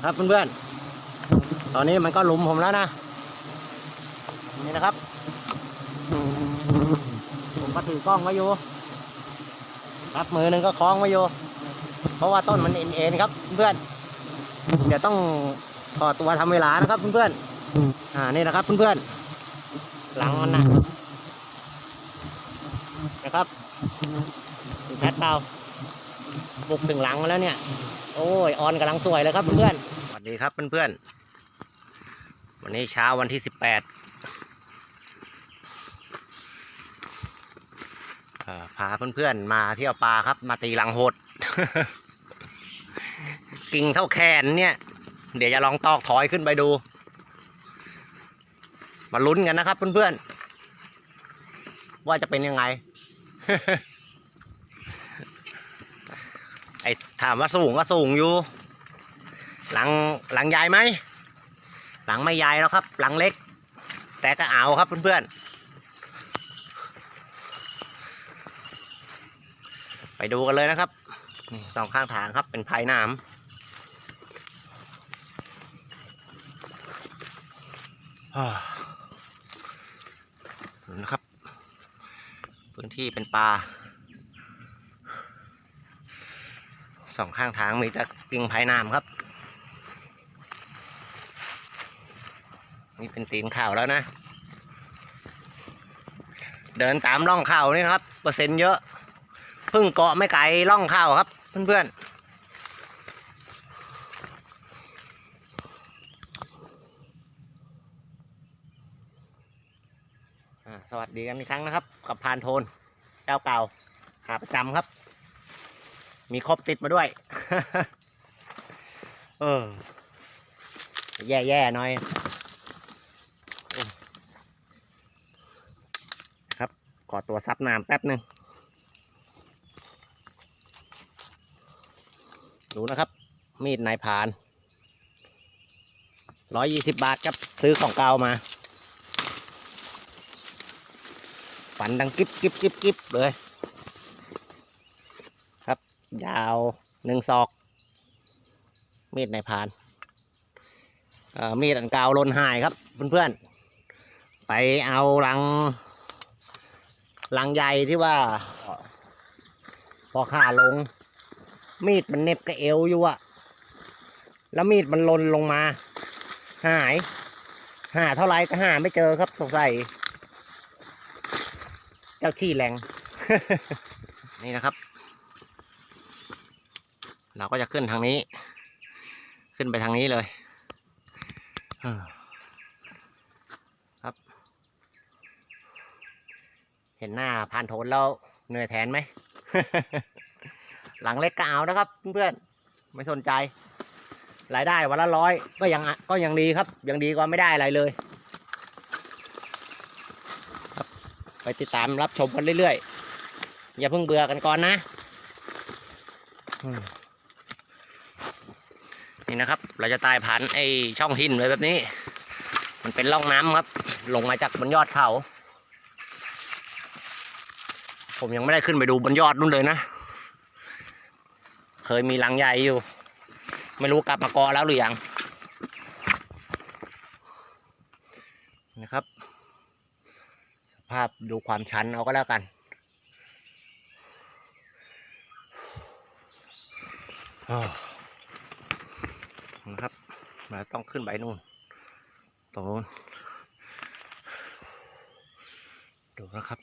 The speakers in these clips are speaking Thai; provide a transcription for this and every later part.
นะครับเพื่อนๆ ตอนนี้มันก็หลุมผมแล้วนะ นี่นะครับ ผมก็ถือกล้องไว้อยู่ ครับมือหนึ่งก็คล้องไว้อยู่ เพราะว่าต้นมันเอ็นๆครับเพื่อนเดี๋ยวต้องต่อตัวทำเวลานะครับเพื่อนๆ อ่านี่นะครับเพื่อนๆ หลังมันนะนะครับแพทเปล่าบุกถึงหลังมาแล้วเนี่ย โอ้ยออนกำลังสวยเลยครับเพื่อนสวัสดีครับเพื่อนๆวันนี้เช้าวันที่สิบแปดพาเพื่อนๆมาเที่ยวปลาครับ มาตีลังโหด กิ่งเท่าแขนเนี่ย เดี๋ยวจะลองตอกถอยขึ้นไปดู มาลุ้นกันนะครับเพื่อนๆว่าจะเป็นยังไง ไอ้ ถามว่าสูงก็สูงอยู่ หลังหลังใหญ่ไหม หลังไม่ใหญ่แล้วครับ หลังเล็ก แต่ก็เอาครับเพื่อนๆ ไปดูกันเลยนะครับสองข้างทางครับเป็นภายน้ำอ่าดูนะครับ พื้นที่เป็นปลา สองข้างทางมีแต่กิ่งภายน้ำครับ นี่เป็นตีนข่าวแล้วนะ เดินตามร่องข่าวนี่ครับ เปอร์เซ็นต์เยอะพึ่งเกาะไม่ไกลร่องข่าวครับ เพื่อนๆอ่าสวัสดีกันอีกครั้งนะครับ กับพานโทนเจ้าเก่าขาประจำครับ มีครบติดมาด้วย เออ แย่ๆหน่อยครับขอตัวซับน้ำแป๊บหนึ่งดูนะครับ มีดนายพรานร้อยยี่สิบบาทครับ ซื้อของเก่ามา ฝันดังกิ๊บกิ๊บกิ๊บกิ๊บเลยครับ ยาวหนึ่งศอก มีดในพานมีดอันเก่าลนหายครับเพื่อนๆ ไปเอาลังลังใหญ่ที่ว่า พอขาลง มีดมันเน็บกับเอวอยู่อะแล้วมีดมันลนลงมา หาย หาเท่าไรก็หาไม่เจอครับสงสัยเจ้าที่แรง นี่นะครับ เราก็จะขึ้นทางนี้ ขึ้นไปทางนี้เลยครับ เห็นหน้าพานโทนแล้วเหนื่อยแทนไหม หลังเล็กก็เอานะครับ เพื่อนๆไม่สนใจ รายได้วันละร้อยก็ยังก็ยังดีครับ ยังดีกว่าไม่ได้อะไรเลยครับไปติดตามรับชมกันเรื่อยๆ อย่าเพิ่งเบื่อกันก่อนนะอืม นะครับ เราจะตายผ่านไอช่องหินไว้แบบนี้ มันเป็นร่องน้ำครับ ลงมาจากบนยอดเขา ผมยังไม่ได้ขึ้นไปดูบนยอดนู่นเลยนะ เคยมีรังใหญ่อยู่ ไม่รู้กลับมากอแล้วหรือยังนะครับ สภาพดูความชันเอาก็แล้วกันอ้าวนะครับ เราต้องขึ้นไปนู่น ตรงนู้น ดูนะครับ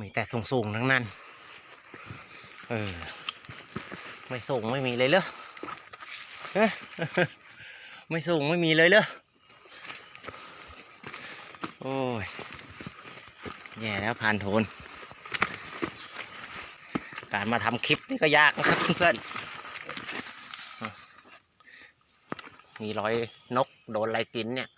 มีแต่สูงๆทั้งนั้น เออ ไม่สูงไม่มีเลยเหรอเอ๊ะไม่สูงไม่มีเลยเหรอ โอ้ย แย่แล้วผ่านโทนการมาทำคลิปนี่ก็ยากนะครับเพื่อนๆ มีรอยนกโดนอะไรกินเนี่ย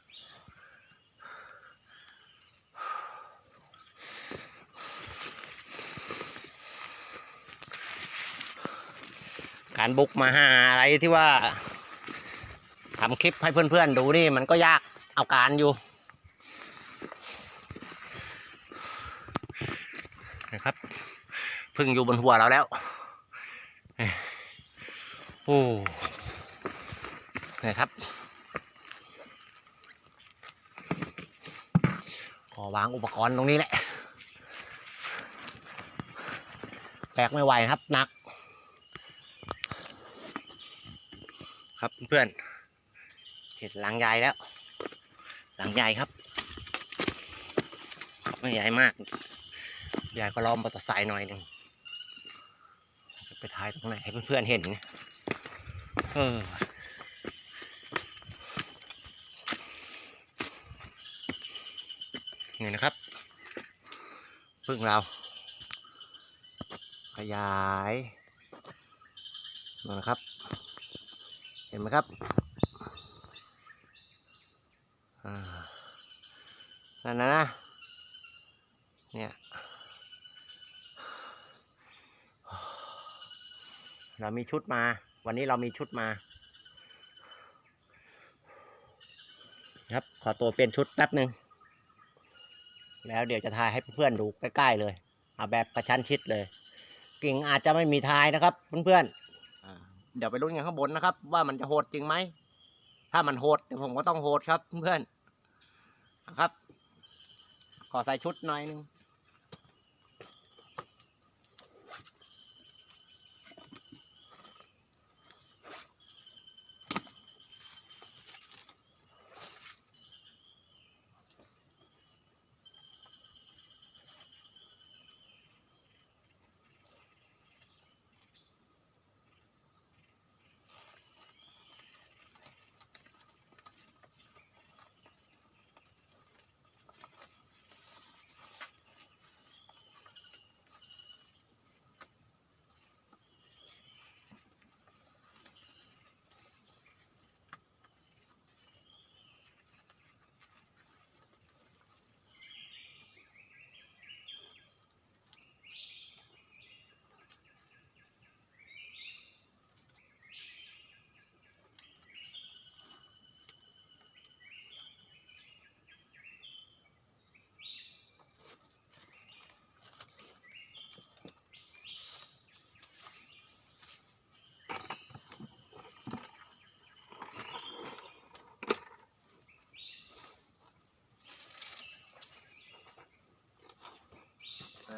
การบุกมาหาอะไรที่ว่าทำคลิปให้เพื่อนๆดูนี่มันก็ยากเอาการอยู่นะครับพึ่งอยู่บนหัวเราแล้วโอ้ นะครับขอวางอุปกรณ์ตรงนี้แหละแบกไม่ไหวครับหนัก ครับเพื่อนเห็นหลังใหญ่แล้ว หลังใหญ่ครับไม่ใหญ่มาก ใหญ่ก็ล้อมมอเตอร์ไซค์หน่อยหนึ่งไปถ่ายตรงไหนให้เพื่อนๆเห็น เออ นี่นะครับพึ่งเรา ขยายนั่นะครับ เห็นไหมครับนั่นนะนะเนี่ยเรามีชุดมา วันนี้เรามีชุดมา ครับ ขอตัวเปลี่ยนชุดแป๊บหนึ่ง แล้วเดี๋ยวจะทายให้เพื่อนๆดูใกล้ๆเลยเอาแบบประชันชิดเลย กิ่งอาจจะไม่มีทายนะครับเพื่อนๆเดี๋ยวไปลุ้นกันข้างบนนะครับ ว่ามันจะโหดจริงไหมถ้ามันโหดเดี๋ยวผมก็ต้องโหดครับเพื่อนๆนะครับ ขอใส่ชุดหน่อยหนึง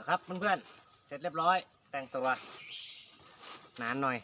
ครับเพื่อนๆเสร็จเรียบร้อยแต่งตัว นานหน่อย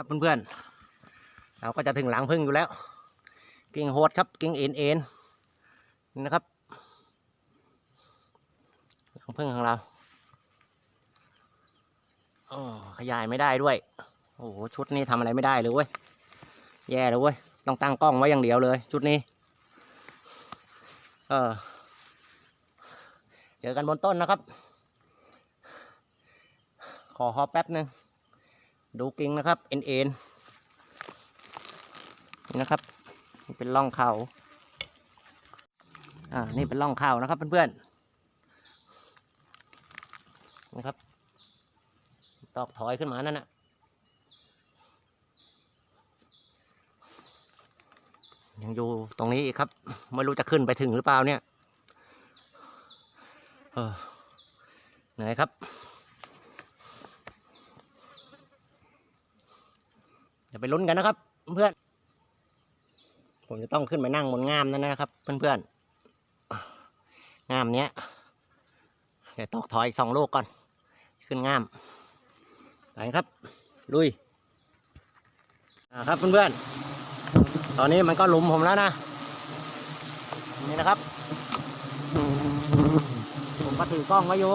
ครับเพื่อนๆ เราก็จะถึงหลังพึ่งอยู่แล้ว กิ่งโหดครับกิ่งเอ็นเอ็นนี่นะครับ หลังพึ่งของเราโอ้ขยายไม่ได้ด้วย โอ้โหชุดนี้ทำอะไรไม่ได้เลยเว้ย แย่เลยเว้ย ต้องตั้งกล้องไว้อย่างเดียวเลย ชุดนี้ เออ เจอกันบนต้นนะครับ ขอฮอแป๊บหนึ่ง ดูกิ่งนะครับเอ็นเอ็นนี่นะครับนี่เป็นร่องเขาอ่านี่เป็นร่องเขานะครับเพื่อนๆนะครับ ตอกถอยขึ้นมานั่นนะยังอยู่ตรงนี้อีกครับ ไม่รู้จะขึ้นไปถึงหรือเปล่าเนี่ย เออไหนครับ เดี๋ยวไปลุ้นกันนะครับ เพื่อนผมจะต้องขึ้นไปนั่งบนง่ามนั่นนะครับ เพื่อนๆง่ามเนี้ยเดี๋ยวตอกถอยอีกสองลูกก่อน ขึ้นง่ามไปครับ ลุยอ่าครับเพื่อนๆตอนนี้มันก็หลุมผมแล้วนะนี่นะครับ ผมก็ถือกล้องไว้อยู่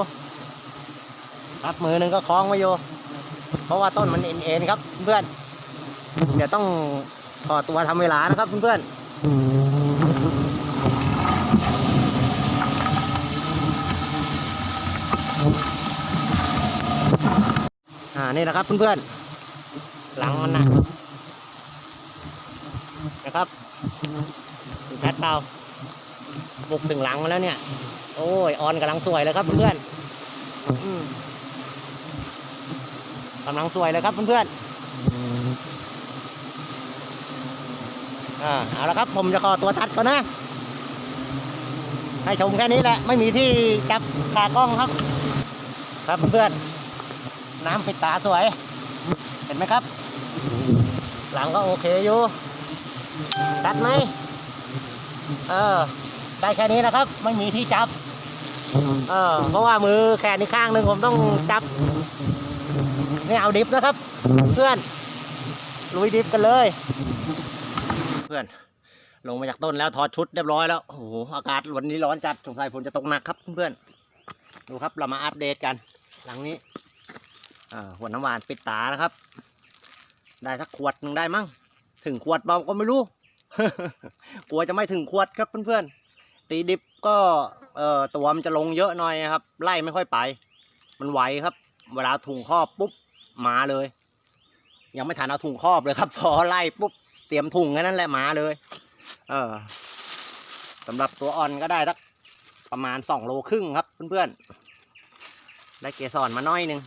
ครับมือหนึ่งก็คล้องไว้อยู่เพราะว่าต้นมันเอ็นๆครับเพื่อน เดี๋ยวต้องขอตัวทำเวลานะครับเพื่อนๆอ่านี่นะครับเพื่อนๆ หลังมันนะนะครับแพทเปล่าบุกถึงหลังมาแล้วเนี่ย โอ้ย ออนกำลังสวยเลยครับเพื่อนๆกำลังสวยเลยครับเพื่อนๆ อ่าเอาละครับผมจะขอตัวตัดก่อนนะ ให้ชมแค่นี้แหละ ไม่มีที่จับขากล้องครับ ครับเพื่อนน้ำปิดตาสวย เห็นไหมครับ หลังก็โอเคอยู่ตัดไหมเออได้แค่นี้นะครับ ไม่มีที่จับเออเพราะว่ามือแขนอีกข้างหนึ่งผมต้องจับนี่เอาดิฟนะครับ เพื่อนลุยดิฟกันเลย พื่อนลงมาจากต้นแล้วถอดชุดเรียบร้อยแล้วโอ้โหอากาศวันนี้ร้อนจัดสงสัยฝนจะตกหนักครับเพื่อนๆดูครับเรามาอัปเดตกัน หลังนี้หัวน้ำหวานปิดตานะครับ ได้สักขวดหนึ่งได้มั้งถึงขวดเปล่าก็ไม่รู้กลัวจะไม่ถึงขวดครับเพื่อนๆตีดิบก็เอ่อตัวมันจะลงเยอะหน่อยครับ ไล่ไม่ค่อยไป มันไหวครับ เวลาถุงครอบปุ๊บมาเลย ยังไม่ทันเอาถุงครอบเลยครับ พอไล่ปุ๊บ รียมถุงแค่นั้นแหละมาเลย เออสำหรับตัวอ่อนก็ได้สักประมาณสองโลครึ่งครับเพื่อนๆ ได้เกสรมาน้อยหนึ่ง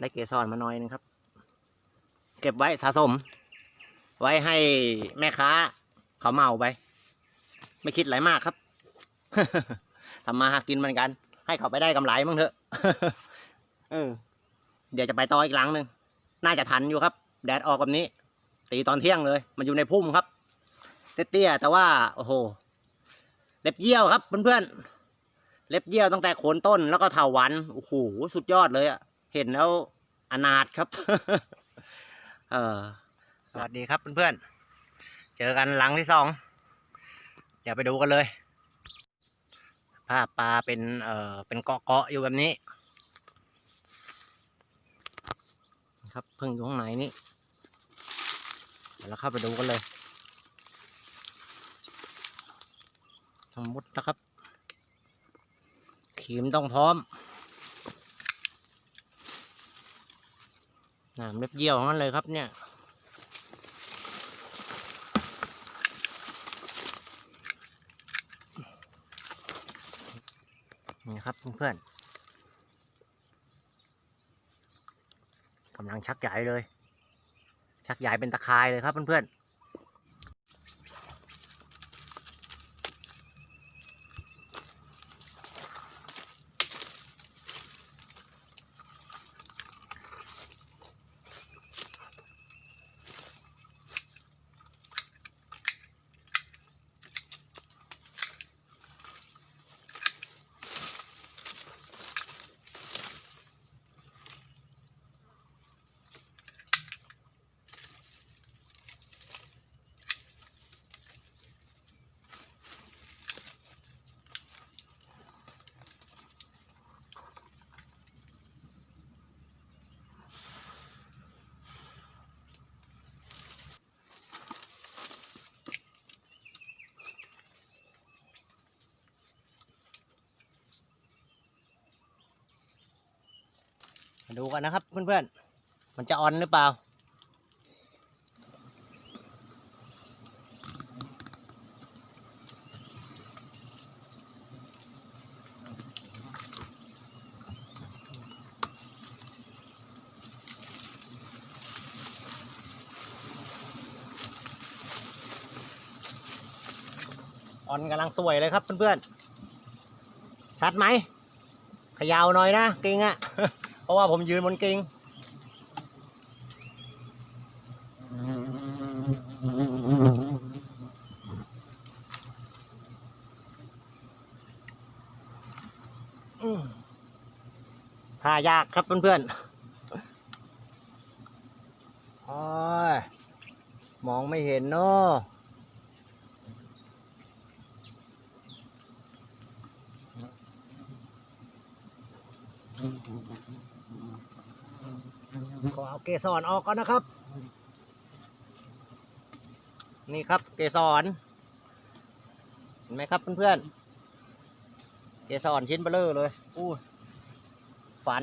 ได้เกสรมาน้อยหนึงครับ เก็บไว้สะสม ไว้ให้แม่ค้า เขาเมาไป ไม่คิดอะไรมากครับทำมาหากินเหมือนกัน ให้เขาไปได้กำไรมั้งเถอะเออเดี๋ยวจะไปต่ออีกหลังหนึ่งน่าจะทันอยู่ครับ แดดออกแบบนี้ ตีตอนเที่ยงเลย มันอยู่ในพุ่มครับ เตี้ยแต่ว่าโอ้โหเล็บเยี่ยวครับเพื่อนๆเล็บเยี่ยวตั้งแต่โคนต้นแล้วก็เถาวันโอ้โหสุดยอดเลยอะเห็นแล้วอนาถครับ เออสวัสดีครับเพื่อนๆ เจอกันหลังที่สอง เดี๋ยวไปดูกันเลย ภาพปลาเป็นเอ่อเป็นเกาะเกาะๆอยู่แบบนี้ ครับเพิ่งอยู่ข้างในนี่ เดี๋ยวเราเข้าไปดูกันเลย สมมตินะครับ ขีมต้องพร้อมน้ำเล็บเยี่ยวของนั้นเลยครับเนี่ยนี่ครับเพื่อนๆกำลังชักใหญ่เลย ชักใหญ่เป็นตะคายเลยครับเพื่อนๆ มาดูกันนะครับเพื่อนๆ มันจะออนหรือเปล่า ออนกำลังสวยเลยครับเพื่อนๆ ชัดไหมขยาวหน่อยนะ กิงอะเพ ราะว่าผมยืนบนกิ่งหายากครับเพื่อนๆโอ้ยมองไม่เห็นเนาะอเอา เกสรออกก่อนนะครับ นี่ครับเกสรเห็นไหมครับเพื่อนๆเกสรชิ้นเบลเลอร์เลยอู้ฝัน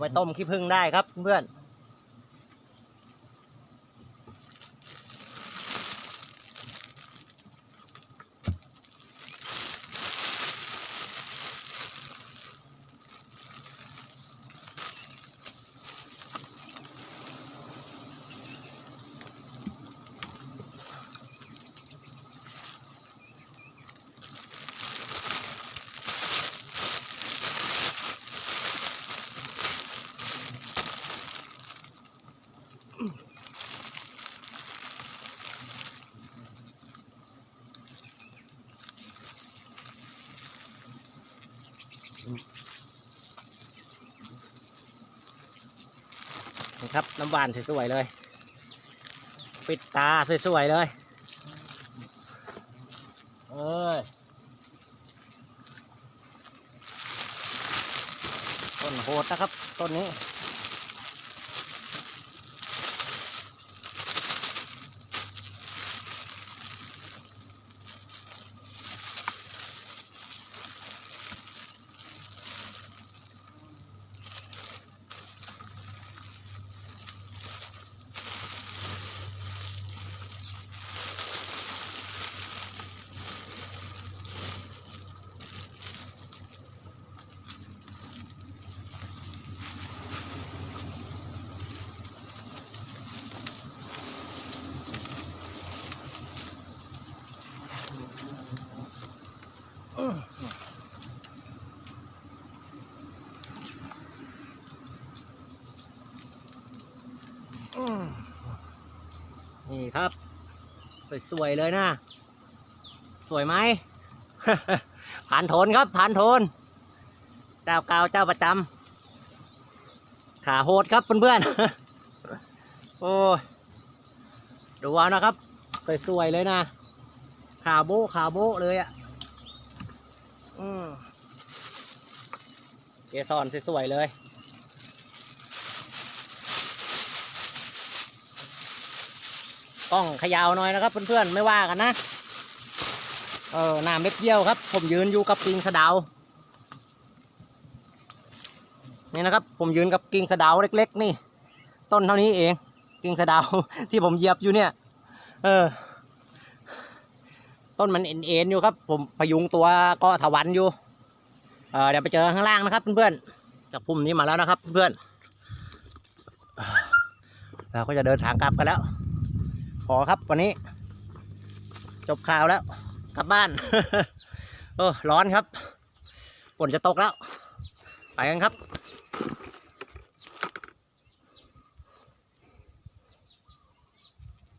ไปต้มขี้ผึ้งได้ครับเพื่อน นี่ครับน้ำหวานสวยๆเลย ปิดตาสวยๆเลยเอ้ยต้นโหดนะครับต้นนี้ สวยๆเลยนะ สวยไหม ผ่านโทนครับ ผ่านโทน เจ้าเก่าเจ้าประจำขาโหดครับเพื่อนๆ โอ้ดูเอานะครับ สวยๆเลยนะ ขาโบขาโบเลยอะ่ะอืมเกสรสวยๆเลย กล้องขยาวหน่อยนะครับ เพื่อนๆไม่ว่ากันนะเออหน้าเม็ดเดียวครับ ผมยืนอยู่กับกิ่งสะเดานี่นะครับ ผมยืนกับกิ่งสะเดาเล็ก ๆ นี่ ต้นเท่านี้เอง กิ่งสะเดาที่ผมเหยียบอยู่เนี่ย เออ ต้นมันเอ็นๆอยู่ครับ ผมพยุงตัวก็ถวันอยู่เออเดี๋ยวไปเจอข้างล่างนะครับ เพื่อนๆจากพุ่มนี้มาแล้วนะครับ เพื่อนเราก็จะเดินทางกลับกันแล้ว อครับวันนี้ จบข่าวแล้ว กลับบ้าน โอ้ร้อนครับฝนจะตกแล้ว ไปกันครับ